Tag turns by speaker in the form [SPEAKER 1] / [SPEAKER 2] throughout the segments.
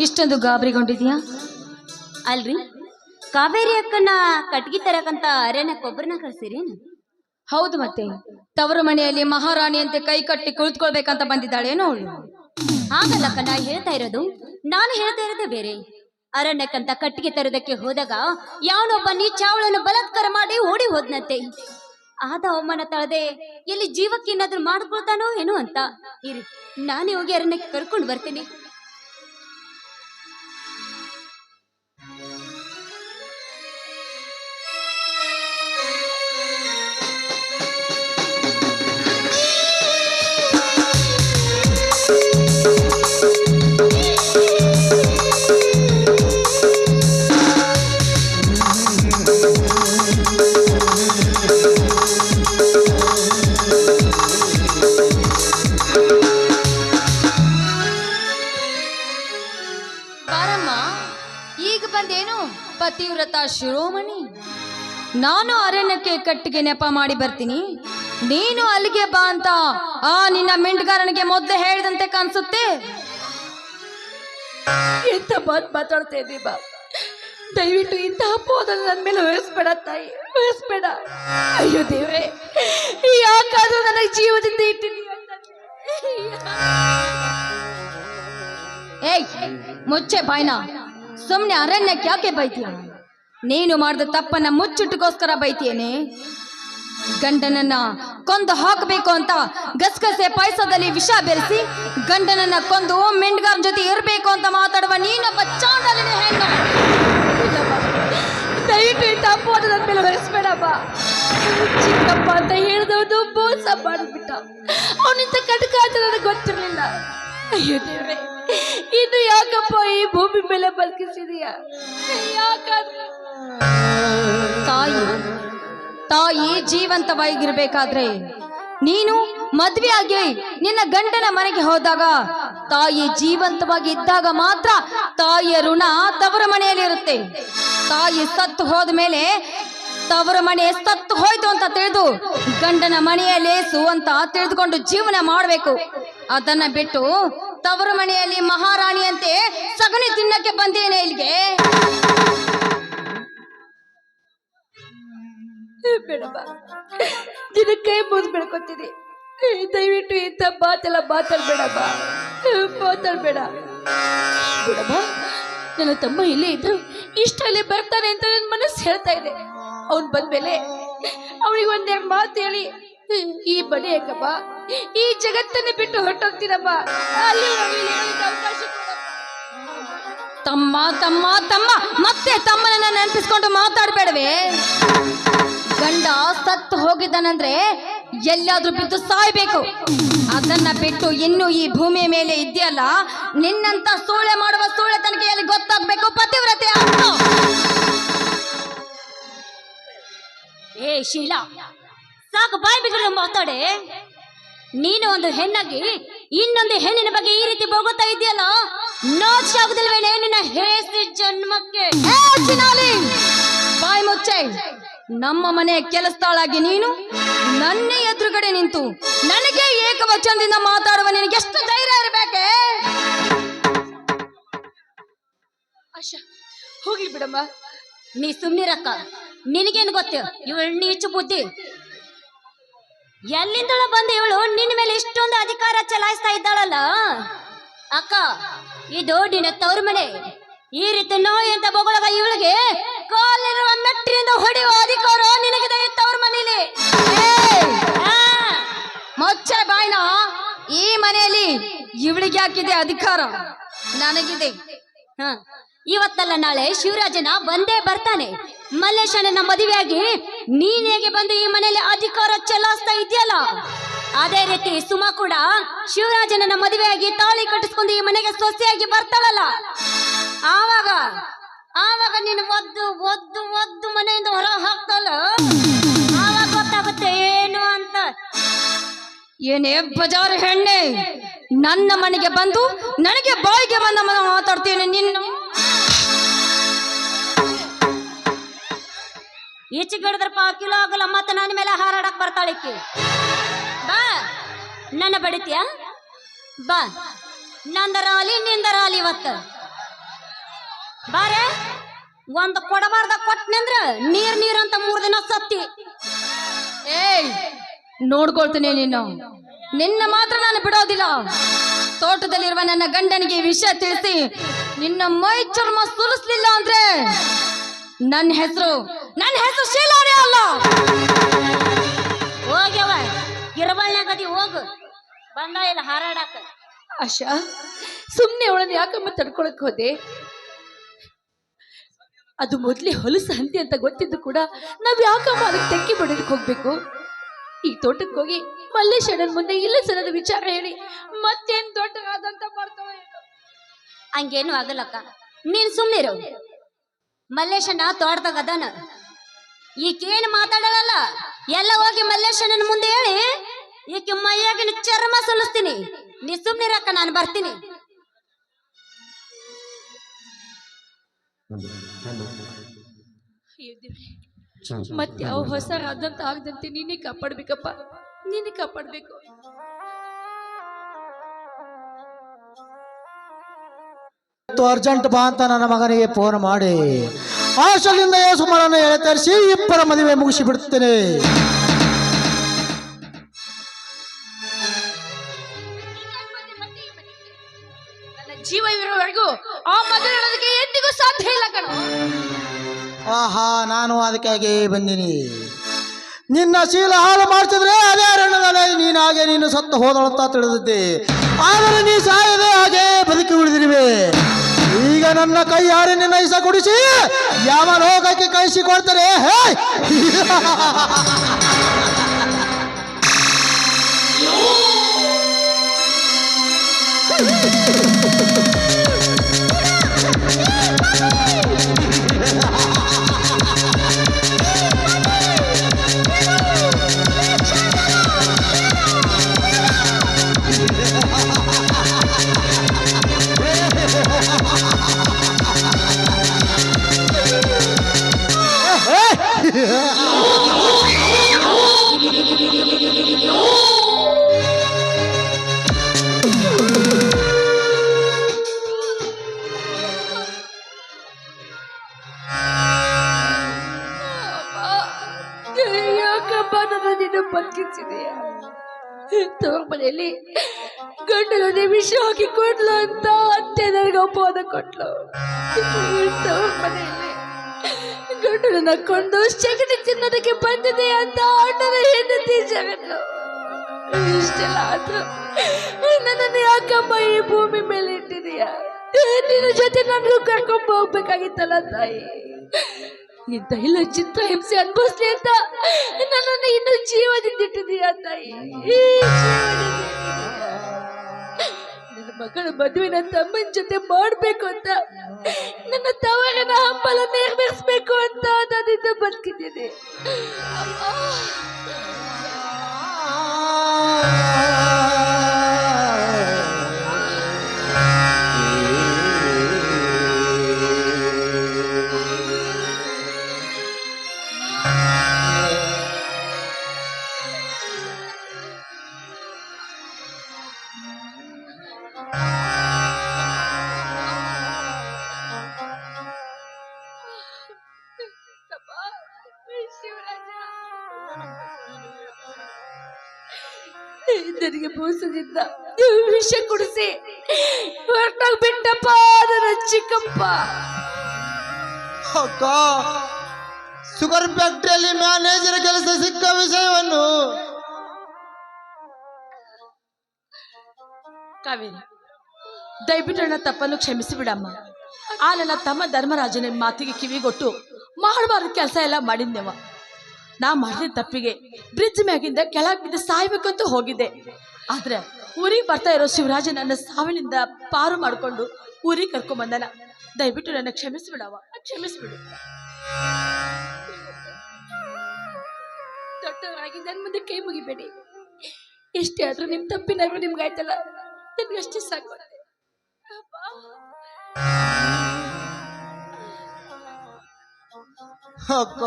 [SPEAKER 1] ಇಷ್ಟೊಂದು ಗಾಬರಿಗೊಂಡಿದ್ಯಾ?
[SPEAKER 2] ಅಲ್ರಿ. ಕಾವೇರಿ ಅಕ್ಕನ ಕಟ್ಗಿ ತರಕಂತ ಅರಣ್ಯಕ್ಕೆ ಒಬ್ಬರನ್ನ ಕಳ್ಸಿರೇನು
[SPEAKER 1] ಹೌದು ಮತ್ತೆ. ತವರು ಮನೆಯಲ್ಲಿ ಮಹಾರಾಣಿ ಅಂತ ಕೈ ಕಟ್ಟಿ ಕುಳಿತುಕೊಳ್ಬೇಕಂತ ಬಂದಿದ್ದಾಳೇನೋ ಅವಳು?
[SPEAKER 2] ಹಾಗಲ್ಲಕ್ಕ ನಾ ಹೇಳ್ತಾ ಇರೋದು. ನಾನು ಹೇಳ್ತಾ ಇರೋದೇ ಬೇರೆ. ಅರಣ್ಯಕ್ಕಂತ ಕಟ್ಟಿಗೆ ತರೋದಕ್ಕೆ ಹೋದಾಗ ಯಾವನೊಬ್ಬ ನೀಚಾವಳನ್ನು ಬಲಾತ್ಕಾರ ಮಾಡಿ ಓಡಿ ಹೋದ್ನಂತೆ. ಆದ ಅವಮಾನ ತಳದೆ ಎಲ್ಲಿ ಜೀವಕ್ಕೆ ಏನಾದ್ರೂ ಮಾಡ್ಕೊಳ್ತಾನೋ ಏನೋ ಅಂತ. ಇರಿ ನಾನೇ ಹೋಗಿ ಅರಣ್ಯಕ್ಕೆ ಕರ್ಕೊಂಡು ಬರ್ತೀನಿ.
[SPEAKER 1] ಶಿರೋಮಣಿ? ನಾನು ಅರಣ್ಯಕ್ಕೆ ಕಟ್ಟಿಗೆ ನೆಪ ಮಾಡಿ ಬರ್ತೀನಿ. ನೀನು ಅಲ್ಲಿಗೆ ಬಾ ಅಂತ ಆ ನಿನ್ನ ಮಿಂಡ್ಗಾರನಿಗೆ ಮೊದ್ಲು ಹೇಳಿದಂತೆ ಕಾಣಿಸುತ್ತೆ.
[SPEAKER 3] ಎಂತ ಮಾತು ಮಾತಾಡ್ತಾ ಇದ್ದೀವಿ ಬಾ. ದಯವಿಟ್ಟು ಇಂತಹ ಪೋದನ್ನು ನನ್ನ ಮೇಲೆ ವಹಿಸ್ಬೇಡ ತಾಯಿ ವಹಿಸ್ಬೇಡ ಅಯ್ಯೋ ದೇವ್ರೆ ಯಾಕಾದ್ರೂ ನನಗೆ ಜೀವದಿಂದ ಇಟ್ಟಿನಿ
[SPEAKER 1] ಏಯ್ ಮುಚ್ಚೆ ಬಾಯ್ನ. ಸುಮ್ನೆ ಅರಣ್ಯಕ್ಕೆ ಯಾಕೆ ಬೈತೀಯ ನೀನು ಮಾಡಿದ ತಪ್ಪನ್ನ ಮುಚ್ಚಿಟ್ಟುಗೋಸ್ಕರ ಬೈತೇನೆ ಗಂಡನನ್ನ ಕೊಂದು ಹಾಕಬೇಕು ಅಂತ ಗಸಗಸೆ ಪಾಯಸದಲ್ಲಿ ವಿಷ ಬೆರೆಸಿ ಗಂಡನನ್ನ ಕೊಂದು ಮೆಂಡ್ಗಾರ್ ಜೊತೆ ಇರಬೇಕು ಅಂತ ಮಾತಾಡುವ ನೀನೊಬ್ಬ ಚಾಂಡಲಿನ ಹೆಣ್ಣು.
[SPEAKER 3] ದಯವಿಟ್ಟು ಇಂತಹ ಪೋದ ನನ್ನ ಮೇಲೆ ವಹಿಸ್ಬೇಡ ಬಾ ಚಿಕ್ಕಪ್ಪ ಅಂತ ಹೇಳಿದವನು ಮೋಸ ಮಾಡಿಬಿಟ್ಟ. ಅವನಿಂದ ಕಟಕ ಅಂತ ನನಗೆ ಗೊತ್ತಿರಲಿಲ್ಲ. ಇನ್ನು ಯಾಕಪ್ಪ ಈ ಭೂಮಿ ಮೇಲೆ ಬದುಕಿಸಿದೀಯ? ಯಾಕಾದ್ರೆ
[SPEAKER 1] ತಾಯಿ ತಾಯಿ ಜೀವಂತವಾಗಿರ್ಬೇಕಾದ್ರೆ ನೀನು ಮದ್ವೆ ಆಗಿ ನಿನ್ನ ಗಂಡನ ಮನೆಗೆ ಹೋದಾಗ ತಾಯಿ ಜೀವಂತವಾಗಿ ಇದ್ದಾಗ ಮಾತ್ರ ತಾಯಿಯ ಋಣ ತವರ ಮನೆಯಲ್ಲಿ ಇರುತ್ತೆ. ತಾಯಿ ಸತ್ತು ಹೋದ ಮೇಲೆ ತವರ ಮನೆ ಸತ್ತು ಹೋಯ್ತು ಅಂತ ತಿಳಿದು ಗಂಡನ ಮನೆಯಲ್ಲೇಸು ಅಂತ ತಿಳಿದುಕೊಂಡು ಜೀವನ ಮಾಡಬೇಕು. ಅದನ್ನ ಬಿಟ್ಟು ತವರ ಮನೆಯಲ್ಲಿ ಮಹಾರಾಣಿಯಂತೆ ಸಗಣಿ ತಿನ್ನಕ್ಕೆ ಬಂದೇನೆ ಇಲ್ಲಿಗೆ.
[SPEAKER 3] ಬೇಡಮ್ಮ ನಿನ್ನ ಕೈ ಮುಗಿದು ಬೆಳ್ಕೊತೀನಿ ದಯವಿಟ್ಟು ಇಂಥ ಮಾತೆಲ್ಲ ಮಾತಾಡ್ಬೇಡಮ್ಮ ಮಾತಾಡ್ಬೇಡ ಬಿಡಮ್ಮ ನನ್ನ ತಮ್ಮ ಇಲ್ಲೇ ಇದ್ರು ಇಷ್ಟಲ್ಲಿ ಬರ್ತಾನೆ ಅಂತ ನನ್ನ ಮನಸ್ಸು ಹೇಳ್ತಾ ಇದೆ. ಅವ್ನು ಬಂದ್ಮೇಲೆ ಅವನಿಗೆ ಒಂದೆರಡು ಮಾತು ಹೇಳಿ. ಈ ಮನೆ ಯಾಕಮ್ಮ ಈ ಜಗತ್ತನ್ನ ಬಿಟ್ಟು ಹೊರಟೋಗ್ತೀರಪ್ಪ. ಅಲ್ಲಿ.
[SPEAKER 1] ತಮ್ಮ ತಮ್ಮ ತಮ್ಮ, ಮತ್ತೆ ತಮ್ಮನನ್ನ ನೆನಪಿಸ್ಕೊಂಡು ಮಾತಾಡ್ಬೇಡವೆ? ಗಂಡ ಸತ್ತು ಹೋಗಿದ್ದಾನಂದ್ರೆ ಎಲ್ಲಾದ್ರೂ ಬಿದ್ದು ಸಾಯ್ಬೇಕು. ಅದನ್ನ ಬಿಟ್ಟು ಇನ್ನು ಈ ಭೂಮಿ ಮೇಲೆ ಇದೆಯಲ್ಲ ನಿನ್ನಂತ ಸೂಳೆ ಮಾಡುವ ಸೂಳೆ ತನಕ ಎಲ್ಲಿ ಗೊತ್ತಾಗ್ಬೇಕು ಪತಿವ್ರತೆ
[SPEAKER 2] ಏ ಶೀಲಾ ಸಾಕು ಬಾಯ್ ಬಿಗರು ಮಾತಾಡೆ. ನೀನು ಒಂದು ಹೆಣ್ಣಾಗಿ ಇನ್ನೊಂದು ಹೆಣ್ಣಿನ ಬಗ್ಗೆ ಈ ರೀತಿ ಬೋಗುತ್ತಾ ಇದೆಯಲ್ಲ ನಾಚಿ ಆಗುದಿಲ್ವೇನೆ ನಿನ್ನ ಹೇಸಿ ಜನ್ಮಕ್ಕೆ!
[SPEAKER 1] ಬಾಯ್ ಮುಚ್ಚೆ. ನಮ್ಮ ಮನೆ ಕೆಲಸದಾಳಾಗಿ ನೀನು ನನ್ನ ಎದುರುಗಡೆ ನಿಂತು ನನಗೆ ಏಕವಚನದಿಂದ ಮಾತಾಡುವ ನಿನಗೆ ಎಷ್ಟು ಧೈರ್ಯ ಇರಬೇಕೆ?
[SPEAKER 3] ಅಶಾ ಹೋಗ್ಲಿ ಬಿಡಮ್ಮ.
[SPEAKER 2] ನೀ ಸುಮ್ಮನಿರಕ್ಕ ನಿನಗೇನು ಗೊತ್ತು? ಇವಳು ನೀಚು ಬುದ್ಧಿ. ಎಲ್ಲಿಂದಳ ಬಂದ ಇವಳು ನಿನ್ನ ಮೇಲೆ ಇಷ್ಟೊಂದು ಅಧಿಕಾರ ಚಲಾಯಿಸ್ತಾ ಇದ್ದಾಳಲ್ಲ? ಅಕ್ಕ ಇದು ನಿನ್ನ ತವ್ರ ಮನೆ. ಈ ರೀತಿ ನೋಯ್ ಅಂತ ಬೊಗಳಗ ಇವಳಿಗೆ ಕಾಲಿರುವ ಮೆಟ್ಟಿನಿಂದ ಹೊಡೆಯುವ ಅಧಿಕಾರ ನಿನಗಿದೆ ಈ ತವ್ರ ಮನೇಲಿ
[SPEAKER 1] ಮುಚ್ಚೆ ಬಾಯ್ನ ಈ ಮನೆಯಲ್ಲಿ ಇವಳಿಗೆ ಹಾಕಿದೆ ಅಧಿಕಾರ. ನನಗಿದೆ.
[SPEAKER 2] ಹ. ಇವತ್ತಲ್ಲ ನಾಳೆ ಶಿವರಾಜನ ಬಂದೇ ಬರ್ತಾನೆ. ಮಲ್ಲೇಶನ ಮದುವೆಯಾಗಿ ನೀನ್ ಹೇಗೆ ಬಂದು ಈ ಮನೆಯಲ್ಲಿ ಅಧಿಕಾರ ಚಲಾಯಿಸ್ತಾ ಇದೆಯಲ್ಲ ಅದೇ ರೀತಿ ಸುಮಾ ಕೂಡ ಶಿವರಾಜನ ಮದುವೆಯಾಗಿ ತಾಳಿ ಕಟ್ಟಿಸ್ಕೊಂಡು ಈ ಮನೆಗೆ ಸೊಸೆಯಾಗಿ ಬರ್ತಾಳಲ್ಲ. ಆವಾಗ ಆವಾಗ ನೀನು ಒದ್ದು ಒದ್ದು ಒದ್ದು ಮನೆಯಿಂದ ಹೊರ ಹಾಕ್ತಲ್ಲ? ಆವಾಗ ಗೊತ್ತಾಗುತ್ತೆ ಏನು ಅಂತ.
[SPEAKER 1] ಏನೇ ಬಜಾರ್ ಹೆಣ್ಣೆ, ನನ್ನ ಮನೆಗೆ ಬಂದು ನನಗೆ ಬಾಯಿಗೆ ಬಂದ ಮಾತಾಡ್ತೀನಿ ನಿನ್ನ
[SPEAKER 2] ಈಚೆ ಗಿಡದ್ರಪ್ಪ ಕಿಲೋ ಆಗಲ್ಲ ಮತ್ತೆ ನನ್ನ ಮೇಲೆ ಹಾರಾಡಕ್ ಬರ್ತಾಳಿಕ್ಕಿ ಬಾ, ನನ್ನ ಬಡಿತೀಯ? ಬಾ. ನಂದರಾಲಿ ನಿಂದರಾಲಿ ಇವತ್ತು. ಬಾರೆ. ಒಂದ್ ಕೊಡಬಾರ್ದ ಕೊಟ್ನಂದ್ರ ನೀರ್ ನೀರ್ ಅಂತ ಮೂರ್ ದಿನ ಸತ್ತಿ.
[SPEAKER 1] ಏಯ್, ನೋಡ್ಕೊಳ್ತೀನಿ ನೀನು. ನಿನ್ನ ಮಾತ್ರ ನಾನು ಬಿಡೋದಿಲ್ಲ. ತೋಟದಲ್ಲಿರುವ ನನ್ನ ಗಂಡನಿಗೆ ವಿಷಯ ತಿಳಿಸಿ, ನಿನ್ನ ಮೈ ಚರ್ಮ ಸುಲಿಸ್ಲಿಲ್ಲ ಅಂದ್ರೆ ನನ್ನ ಹೆಸರು ನನ್ನ ಹೆಸರು ಶೀಲಾರೇ ಅಲ್ಲ.
[SPEAKER 2] ಹೋಗ್ಯವ ಗಿರಬಳ್ನಾಗದಿ ಹೋಗು. ಬಂದ ಇಲ್ಲ ಹಾರಾಡಾಕ?
[SPEAKER 3] ಆಶಾ, ಸುಮ್ನೆ ಅವಳನ್ನ ಯಾಕಮ್ಮ ತಡ್ಕೊಳಕ್ ಹೋದೆ? ಅದು ಮೊದಲೇ ಹೊಲಸು ಹಂತಿ ಅಂತ ಗೊತ್ತಿದ್ದು ಕೂಡ ನಾವು ಯಾಕಮ್ಮ ಅದಕ್ಕೆ ತೆಕ್ಕಿ ಬಡಿದಕ್ಕೆ ಹೋಗ್ಬೇಕು? ಈ ತೋಟಕ್ಕೆ ಹೋಗಿ ಮಲ್ಲೇಶ್ವರನ ಮುಂದೆ ಇಲ್ಲ ಸರದ ವಿಚಾರ ಹೇಳಿ. ಮತ್ತೇನ್ ದೊಡ್ಡದಾದಂತ ಏನೋ.
[SPEAKER 2] ಹಂಗೇನು ಆಗಲ್ಲಕ್ಕ. ನೀನ್ ಸುಮ್ಮನಿರು ಮಲ್ಲೇಶನ ತೋಟದಾಗ ಅದಾನ. ಈಕೇನು ಮಾತಾಡಲ್ಲ. ಎಲ್ಲ ಹೋಗಿ ಮಲ್ಲೇಶನ ಮುಂದೆ ಹೇಳಿ. ಈಕೆ ಮೈಯಾಗಿನ ಚರ್ಮ ಸಲ್ಲಿಸ್ತೀನಿ ನೀ ಸುಮ್ಮನಿರಕ್ಕ ನಾನು ಬರ್ತೀನಿ.
[SPEAKER 3] ಅಯ್ಯೋ ಮತ್ತೆ ಯಾವ ಹೊಸ ಆದಂತ ಆಗದಂತೆ ನೀನೇ ಕಾಪಾಡ್ಬೇಕಪ್ಪ ನೀನೇ ಕಾಪಾಡ್ಬೇಕು.
[SPEAKER 4] ಅರ್ಜೆಂಟ್ ಬಾ ಅಂತ ನನ್ನ ಮಗನಿಗೆ ಫೋನ್ ಮಾಡಿ. ಆಶಲಿಂದ ಸುಮಾರನ್ನು ಎಳೆತರಿಸಿ ಇಬ್ಬರ ಮದುವೆ ಮುಗಿಸಿ ಬಿಡ್ತೇನೆ ಅದಕ್ಕಾಗಿ ಬಂದಿನಿ. ನಿನ್ನ ಶೀಲ ಹಾಲು ಮಾಡ್ತಿದ್ರೆ ಅದೇ ಅರಣ್ಯದಲ್ಲಿ ನೀನಾಗೆ ನೀನು ಸತ್ತು ಹೋದಳಂತ ತಿಳಿದಿದ್ದೆ. ಆದರೆ ನೀ ಸಾಯದೆ ಹಾಗೆ ಬದುಕಿ ಉಳಿದಿರುವೆ. ಈಗ ನನ್ನ ಕೈ ಯಾರು ನಿನ್ನ ಇಸ ಕುಡಿಸಿ, ಯಾವ ಲೋಕಕ್ಕೆ ಕಳಿಸಿಕೊಡ್ತಾರೆ ಹೇ
[SPEAKER 3] ಕೊಟ್ಲು. ತವ್ರ ಮನೆಯಲ್ಲಿ. ಗಂಡನ ಕೊಂಡು ಸೆಗಣಿ ತಿನ್ನೋದಕ್ಕೆ ಬಂದಿದೆ ಅಂತ ಅಣ್ಣನ ಹೆಂಡತಿ ಜಗತ್ತು. ಇಷ್ಟೆಲ್ಲ ಆದ್ರು ನನ್ನನ್ನು ಯಾಕಮ್ಮ ಈ ಭೂಮಿ ಮೇಲೆ ಇಟ್ಟಿದೀಯ ನಿನ್ನ ಜೊತೆ ನನಗೂ ಕರ್ಕೊಂಡ್ ಹೋಗ್ಬೇಕಾಗಿತ್ತಲ್ಲ ತಾಯಿ. ಈ ಇಲ್ಲ ಚಿತ್ರ ಹಿಂಸೆ ಅನ್ಭವಿಸ್ಲಿ ಅಂತ ನನ್ನನ್ನು ಇನ್ನು ಜೀವದಿಂದ ಇಟ್ಟಿದೀಯ ತಾಯಿ? ಜೀವದಿಂದ. ಮಗಳ ಮದುವೆನ ತಮ್ಮನ ಜೊತೆ ಮಾಡ್ಬೇಕು ಅಂತ. ನನ್ನ ತವರನ ಹಂಬಲ ನೆರವೇರಿಸ್ಬೇಕು ಅಂತ ನಾನಿಂದ ಬದುಕಿದ್ದೀನಿ. ನನಗೆ ಮೋಸದಿಂದ ವಿಷ ಕುಡಿಸಿ ಹೊರಟಾಗ ಬಿಟ್ಟಪ್ಪ ನನ್ನ ಚಿಕ್ಕಪ್ಪ.
[SPEAKER 4] ಅಕ್ಕ ಶುಗರ್ ಫ್ಯಾಕ್ಟರಿಯಲ್ಲಿ ಮ್ಯಾನೇಜರ್ ಕೆಲಸ ಸಿಕ್ಕ ವಿಷಯವನ್ನು.
[SPEAKER 3] ಕಾವೇರಿ ದಯವಿಟ್ಟು ನನ್ನ ತಪ್ಪನ್ನು ಕ್ಷಮಿಸಿ ಬಿಡಮ್ಮ ಆ ನನ್ನ ತಮ್ಮ ಧರ್ಮರಾಜನ ಮಾತಿಗೆ ಕಿವಿಗೊಟ್ಟು ಮಾಡಬಾರ್ದು ಕೆಲಸ ಎಲ್ಲ ಮಾಡಿದ್ನೆವ ನಾ ಮಾಡಿದ ತಪ್ಪಿಗೆ ಬ್ರಿಡ್ಜ್ ಮ್ಯಾಗಿಂದ ಕೆಳಗೆ ಬಿದ್ದು ಸಾಯ್ಬೇಕು ಅಂತ ಹೋಗಿದ್ದೆ. ಆದ್ರೆ ಊರಿಗೆ ಬರ್ತಾ ಇರೋ ಶಿವರಾಜ ನನ್ನ ಸಾವಿನಿಂದ ಪಾರು ಮಾಡಿಕೊಂಡು ಊರಿಗೆ ಕರ್ಕೊಂಡ್ ಬಂದನ. ದಯವಿಟ್ಟು ನನ್ನ ಕ್ಷಮಿಸ್ಬಿಡವ ಕ್ಷಮಿಸ್ಬಿಡು. ದೊಡ್ಡವರಾಗಿ ನನ್ನ ಮುಂದೆ ಕೈ ಮುಗಿಬೇಡಿ. ಎಷ್ಟೇ ಆದ್ರೂ ನಿಮ್ ತಪ್ಪಿನ ನಿಮ್ಗಾಯ್ತಲ್ಲ. ನನ್ಗೆ ಅಷ್ಟೇ ಸಾಕು.
[SPEAKER 4] ಅಕ್ಕ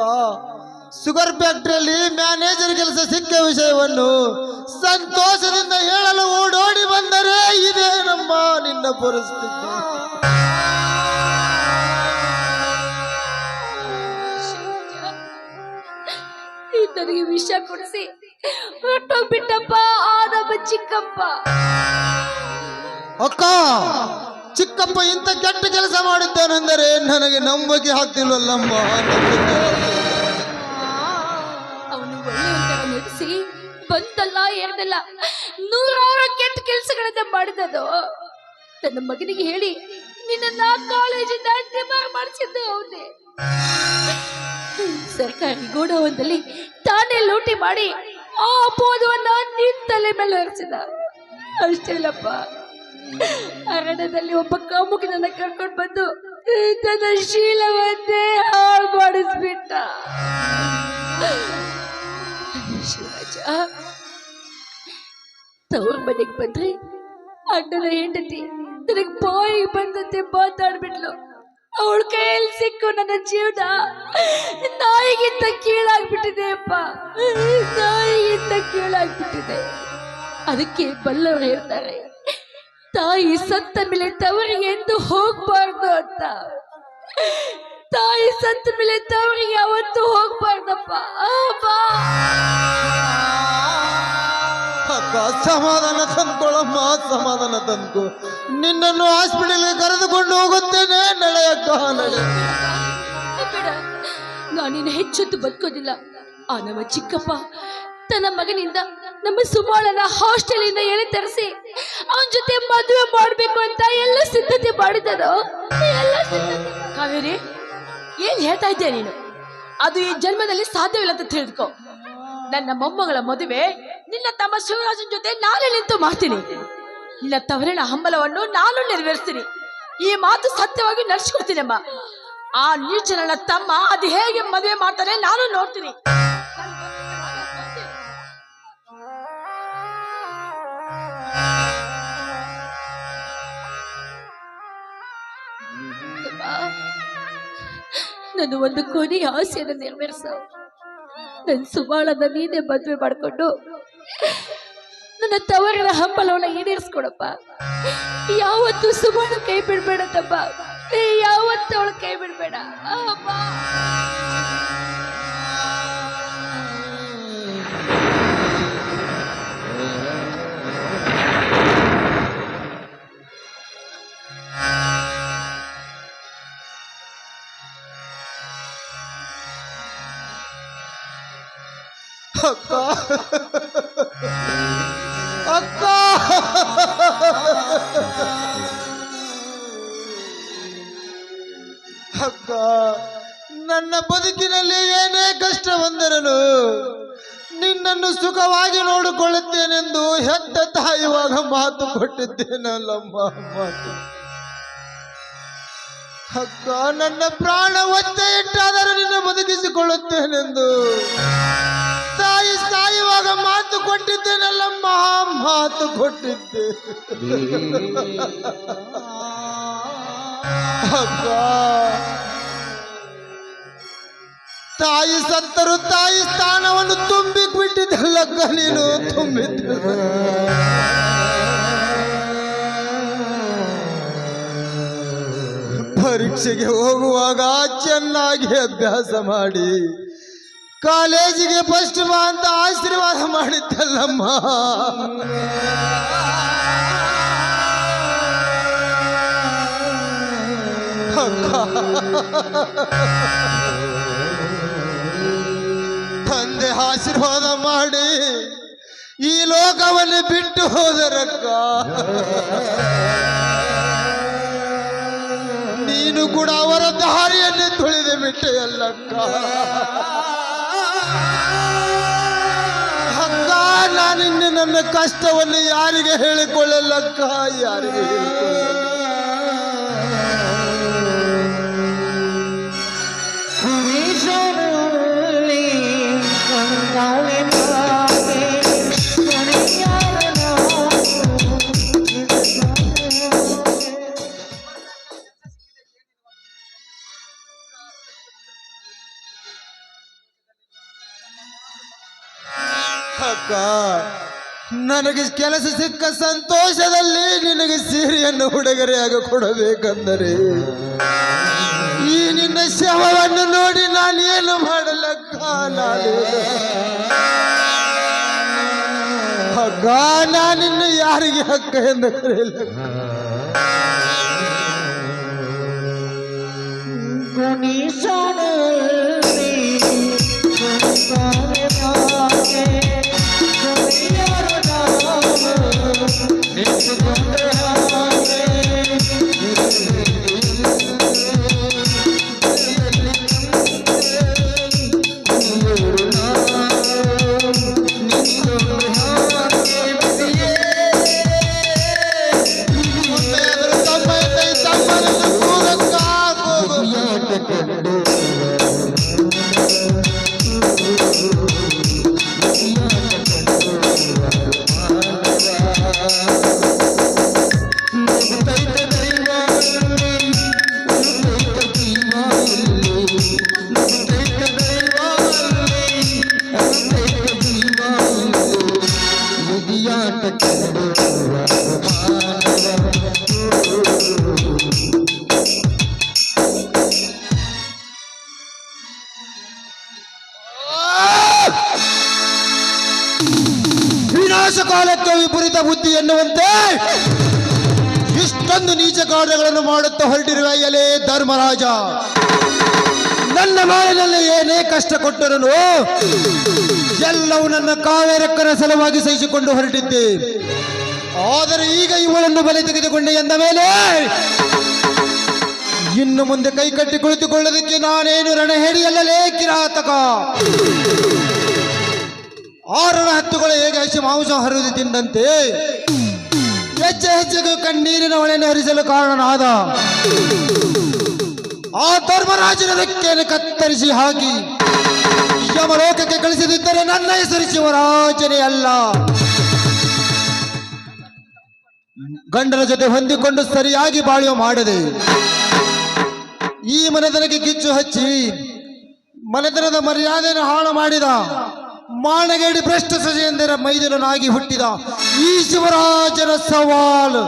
[SPEAKER 4] ಶುಗರ್ ಫ್ಯಾಕ್ಟ್ರಿಯಲ್ಲಿ ಮ್ಯಾನೇಜರ್ ಕೆಲಸ ಸಿಕ್ಕ ವಿಷಯವನ್ನು ಸಂತೋಷದಿಂದ ಹೇಳಲು ಓಡೋಡಿ ಬಂದರೆ ಇದೇ ನಮ್ಮ ನಿನ್ನ ಪರಿಸ್ಥಿತಿ.
[SPEAKER 3] ನನಗೆ ವಿಷ ಕೊಡಿಸಿ. ಹೊಟ್ಟೋಗ್ಬಿಟ್ಟಪ್ಪ ಆ ಚಿಕ್ಕಪ್ಪ.
[SPEAKER 4] ಅಕ್ಕ ಚಿಕ್ಕಪ್ಪ ಇಂಥ ಕೆಟ್ಟ ಕೆಲಸ ಮಾಡಿದ್ದಾನೆಂದರೆ ನನಗೆ ನಂಬಿಕೆ ಆಗ್ತಿಲ್ವಲ್ಲಮ್ಮ?
[SPEAKER 3] ಅವನು ನಡೆಸಿ ಬಂತಲ್ಲ ಎರಡಲ್ಲ ನೂರಾರು ಕೆಟ್ಟ ಕೆಲಸಗಳನ್ನ ಮಾಡಿದದು. ತನ್ನ ಮಗನಿಗೆ ಹೇಳಿ ನಿನ್ನ ಕಾಲೇಜಿಂದ ಡಿಮಾರ್ ಮಾಡಿಸಿದ್ದು ಅವನೇ. ಸರ್ಕಾರಿ ಗೋಡೌನ್ದಲ್ಲಿ ತಾನೇ ಲೂಟಿ ಮಾಡಿ ಆ ಅಪೋದವನ್ನ ನಿನ್ ತಲೆ ಮೇಲೆ ಹರಿಸಿದ. ಅಷ್ಟೇ ಇಲ್ಲಪ್ಪ. ಅರಣ್ಯದಲ್ಲಿ ಒಬ್ಬ ಕಾಮುಕನನ್ನ ಕರ್ಕೊಂಡು ಬಂದು ತನ್ನ ಶೀಲವನ್ನೇ ಹಾಳು ಮಾಡಿಸ್ಬಿಟ್ಟ ಶಿವರಾಜ ತವ್ರ ಮನೆಗೆ ಬಂದ್ರೆ ಅಣ್ಣನ ಹೆಂಡತಿ ನನಗೆ ಬಾಯಿ ಬಂದಂತೆ ಮಾತಾಡ್ಬಿಟ್ಲು. ಅವಳ ಕೈಯಲ್ಲಿ ಸಿಕ್ಕು ನನ್ನ ಜೀವನ ನಾಯಿಗಿಂತ ಕೀಳಾಗ್ಬಿಟ್ಟಿದೆ ಅಪ್ಪ. ನಾಯಿಗಿಂತ ಕೀಳಾಗ್ಬಿಟ್ಟಿದೆ. ಅದಕ್ಕೆ ಬಲ್ಲವರು ಹೇಳ್ತಾರೆ ತಾಯಿ ಸತ್ತ ಮೇಲೆ ತವರಿಗೆ ಎಂದು ಹೋಗ್ಬಾರ್ದು ಅಂತ. ತಾಯಿ ಸತ್ತ ಮೇಲೆ ತವರಿಗೆ ಯಾವತ್ತು ಹೋಗ್ಬಾರ್ದಪ್ಪ.
[SPEAKER 4] ಅಕ್ಕ ಸಮಾಧಾನ ತಂದ್ಕೊಳ್ಳಮ್ಮ ಸಮಾಧಾನ ತಂದ್ಕೊ. ನಿನ್ನನ್ನು ಹಾಸ್ಪಿಟಲ್ಗೆ ಕರೆದುಕೊಂಡು ಹೋಗುತ್ತೇನೆ ನಡೆಯಕ್ಕ ನಡೆ
[SPEAKER 3] ಬೇಡ ನಾನಿನ್ನು ಹೆಚ್ಚೊತ್ತು ಬದುಕೋದಿಲ್ಲ. ಆ ನಮ್ಮ ಚಿಕ್ಕಪ್ಪ ತನ್ನ ಮಗನಿಂದ ನಮ್ಮ ಸುಮಾಳನ ಹಾಸ್ಟೆಲಿಂದ ಎಳೆ ತರಿಸಿ, ಅವನ ಜೊತೆ ಮದುವೆ ಮಾಡ್ಬೇಕು ಅಂತ ಎಲ್ಲ ಸಿದ್ಧತೆ ಮಾಡಿದನು. ಎಲ್ಲ ಸಿದ್ಧತೆ
[SPEAKER 5] ಕಾವೇರಿ, ಏನ್ ಹೇಳ್ತಾ ಇದ್ದೀಯ ನೀನು? ಅದು ಈ ಜನ್ಮದಲ್ಲಿ ಸಾಧ್ಯವಿಲ್ಲ ಅಂತ ತಿಳಿದುಕೋ. ನನ್ನ ಮೊಮ್ಮಗಳ ಮದುವೆ, ನಿನ್ನ ತಮ್ಮ ಶಿವರಾಜನ ಜೊತೆ ನಾನೇ ನಿಂತು ಮಾಡ್ತೀನಿ. ನಿನ್ನ ತವರಿನ ಹಂಬಲವನ್ನು ನಾನು ನೆರವೇರಿಸ್ತೀನಿ. ಈ ಮಾತು ಸತ್ಯವಾಗಿ ನಡೆಸ್ಕೊಡ್ತೀನಮ್ಮ. ಆ ನೀಚನ ತಮ್ಮ ಅದು ಹೇಗೆ ಮದುವೆ ಮಾಡ್ತಾನೆ ನಾನು ನೋಡ್ತೀನಿ.
[SPEAKER 3] ನನ್ನ ಒಂದು ಕೊನೆಯ ಆಸೆಯನ್ನು ನೆರವೇರಿಸು. ನನ್ನ ಸುಮಾಳನ್ನ ನೀನೇ ಮದುವೆ ಮಾಡಿಕೊಂಡು ನನ್ನ ತವರಿನ ಹಂಬಲವನ್ನ ಈಡೇರಿಸ್ಕೊಡಪ್ಪ. ಯಾವತ್ತು ಸುಬಾಳು ಕೈ ಬಿಡಬೇಡ ತಪ್ಪ ಯಾವತ್ತು ಅವಳು ಕೈ ಬಿಡಬೇಡ. ಅಮ್ಮ.
[SPEAKER 4] ಅಕ್ಕ. ಅಕ್ಕ. ಅಕ್ಕ, ನನ್ನ ಬದುಕಿನಲ್ಲಿ ಏನೇ ಕಷ್ಟ ಬಂದರನು ನಿನ್ನನ್ನು ಸುಖವಾಗಿ ನೋಡಿಕೊಳ್ಳುತ್ತೇನೆಂದು ಹೆತ್ತ ತಾಯುವಾಗ ಮಾತು ಕೊಟ್ಟಿದ್ದೇನಲ್ಲಮ್ಮ, ಮಾತು. ಅಕ್ಕ, ನನ್ನ ಪ್ರಾಣ ಒತ್ತೆ ಇಟ್ಟಾದರೂ ನಿನ್ನ ಬದುಕಿಸಿಕೊಳ್ಳುತ್ತೇನೆಂದು. ತಾಯಿ ಸಾಯುವಾಗ ಮಾತು ಕೊಟ್ಟಿದ್ದೇನಲ್ಲಮ್ಮ? ಮಾತು ಕೊಟ್ಟಿದ್ದೆ. ತಾಯಿ ಸತ್ತರು ತಾಯಿ ಸ್ಥಾನವನ್ನು ತುಂಬಿ ಬಿಟ್ಟಿದ್ದಲ್ಲ ನೀನು? ತುಂಬಿದ್ದ ಪರೀಕ್ಷೆಗೆ ಹೋಗುವಾಗ ಚೆನ್ನಾಗಿ ಅಭ್ಯಾಸ ಮಾಡಿ. ಕಾಲೇಜಿಗೆ ಫಸ್ಟ್ ಬಾ ಅಂತ ಆಶೀರ್ವಾದ ಮಾಡಿದ್ದಲ್ಲಮ್ಮ. ತಂದೆ ಆಶೀರ್ವಾದ ಮಾಡಿ ಈ ಲೋಕವನ್ನು ಬಿಟ್ಟು ಹೋದರಕ್ಕ ನೀನು ಕೂಡ ಅವರ ದಾರಿಯನ್ನೇ ತುಳಿದು ಬಿಟ್ಟೆ ಅಲ್ಲಕ್ಕ ಅಕ್ಕ ನಾನಿನ್ನು ನನ್ನ ಕಷ್ಟವನ್ನು ಯಾರಿಗೆ ಹೇಳಿಕೊಳ್ಳಲ್ಲಕ್ಕ ಯಾರಿಗೆ ಹೇಳಿಕೊಳ್ಳಲ್ಲ ಅಕ್ಕ ನನಗೆ ಕೆಲಸ ಸಿಕ್ಕ ಸಂತೋಷದಲ್ಲಿ ನಿನಗೆ ಸೀರೆಯನ್ನು ಹುಡುಗರೆಯಾಗ ಕೊಡಬೇಕಂದರೆ, ಈ ನಿನ್ನ ಶವವನ್ನು ನೋಡಿ ನಾನು ಏನು ಮಾಡಲಕ್ಕ
[SPEAKER 6] ಹಗ್ಗ ನಾನಿನ್ನ ಯಾರಿಗೆ ಹಕ್ಕ ಎಂದು ಕರೆಯಲ್ಲ. ತಮ್ಮ ಬುದ್ಧಿ ಎನ್ನುವಂತೆ ಇಷ್ಟೊಂದು ನೀಚ ಕಾರ್ಯಗಳನ್ನು ಮಾಡುತ್ತಾ ಹೊರಟಿರುವ ಎಲೆ ಧರ್ಮರಾಜ. ನನ್ನ ಮಾಲಿನಲ್ಲಿ ಏನೇ ಕಷ್ಟ ಕೊಟ್ಟರನು ಎಲ್ಲವೂ ನನ್ನ ಕಾವೇರಕ್ಕನ ಸಲುವಾಗಿ ಸಹಿಸಿಕೊಂಡು ಹೊರಟಿದ್ದೆ. ಆದರೆ ಈಗ ಇವಳನ್ನು ಬಲಿ ತೆಗೆದುಕೊಂಡೆ ಎಂದ ಮೇಲೆ ಇನ್ನು ಮುಂದೆ ಕೈ ಕಟ್ಟಿ ಕುಳಿತುಕೊಳ್ಳೋದಕ್ಕೆ ನಾನೇನು ರಣಹೇಡಿಯಲ್ಲಲೇ ಕಿರಾತಕ. ಆರನ ಹತ್ತುಗಳು ಹೇಗೆ ಹಸಿ ಮಾಂಸ ಹರಿದು ತಿಂದಂತೆ ಹೆಜ್ಜೆ ಹೆಜ್ಜೆಗೂ ಕಣ್ಣೀರಿನ ಹೊಳೆಯನ್ನು ಹರಿಸಲು ಕಾರಣನಾದ ಆ ಧರ್ಮರಾಜನ ರೆಕ್ಕೆಯನ್ನು ಕತ್ತರಿಸಿ ಹಾಕಿ ಯಮಲೋಕಕ್ಕೆ ಕಳಿಸದಿದ್ದರೆ ನನ್ನ ಹೆಸರು ಶಿವರಾಜನೇ ಅಲ್ಲ. ಗಂಡನ ಜೊತೆ ಹೊಂದಿಕೊಂಡು ಸರಿಯಾಗಿ ಬಾಳುವ ಮಾಡದೆ ಈ ಮನೆತನಕ್ಕೆ ಕಿಚ್ಚು ಹಚ್ಚಿ ಮನೆತನದ ಮರ್ಯಾದೆಯನ್ನು ಹಾಳು ಮಾಡಿದ ಮಾನಗೇಡಿ ಭ್ರಷ್ಟ ಸಜೆಯಂದರ ಮೈದುನನಾಗಿ ಹುಟ್ಟಿದ ಈಶ್ವರಾಜನ ಶಿವರಾಜನ ಸವಾಲು.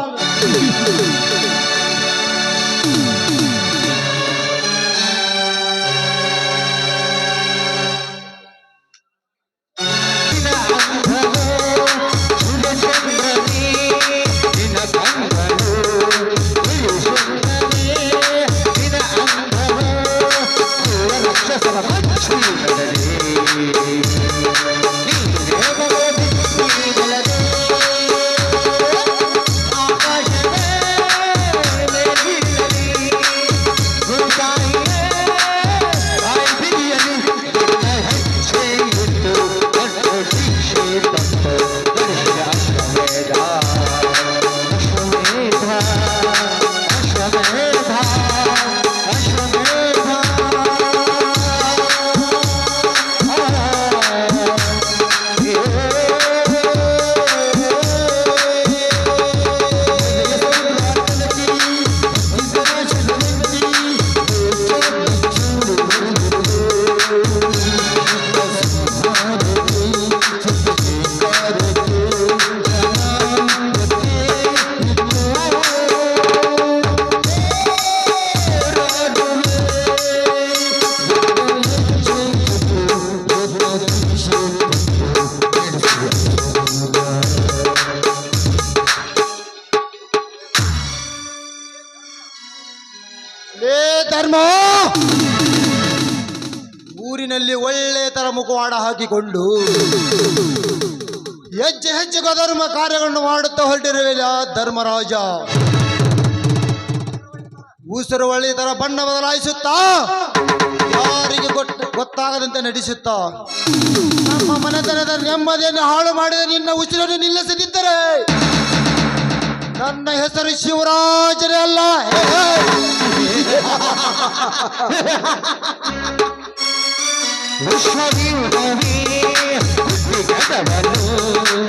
[SPEAKER 6] ಮುಖವಾಡ ಹೆಚ್ಚು ಹೆಜ್ಜೆ ಅಧರ್ಮ ಕಾರ್ಯಗಳನ್ನು ಮಾಡುತ್ತಾ ಹೊರಟಿರುವ ಧರ್ಮರಾಜ. ಉಸಿರು ತರ ಬಣ್ಣ ಬದಲಾಯಿಸುತ್ತಾ ಯಾರಿಗೆ ಗೊತ್ತ ಗೊತ್ತಾಗದಂತೆ ನಡೆಸುತ್ತಾ. ನಮ್ಮ ಮನೆತನದ ನೆಮ್ಮದಿಯನ್ನು ಹಾಳು ಮಾಡಿದ ನಿನ್ನ ಉಸಿರನ್ನು ನಿಲ್ಲಿಸದಿದ್ದರೆ ನನ್ನ ಹೆಸರು ಶಿವರಾಜನೇ ಅಲ್ಲ. ಹೇ, ಹೇ.
[SPEAKER 7] ವಿಶ್ವವಿಹುವಿ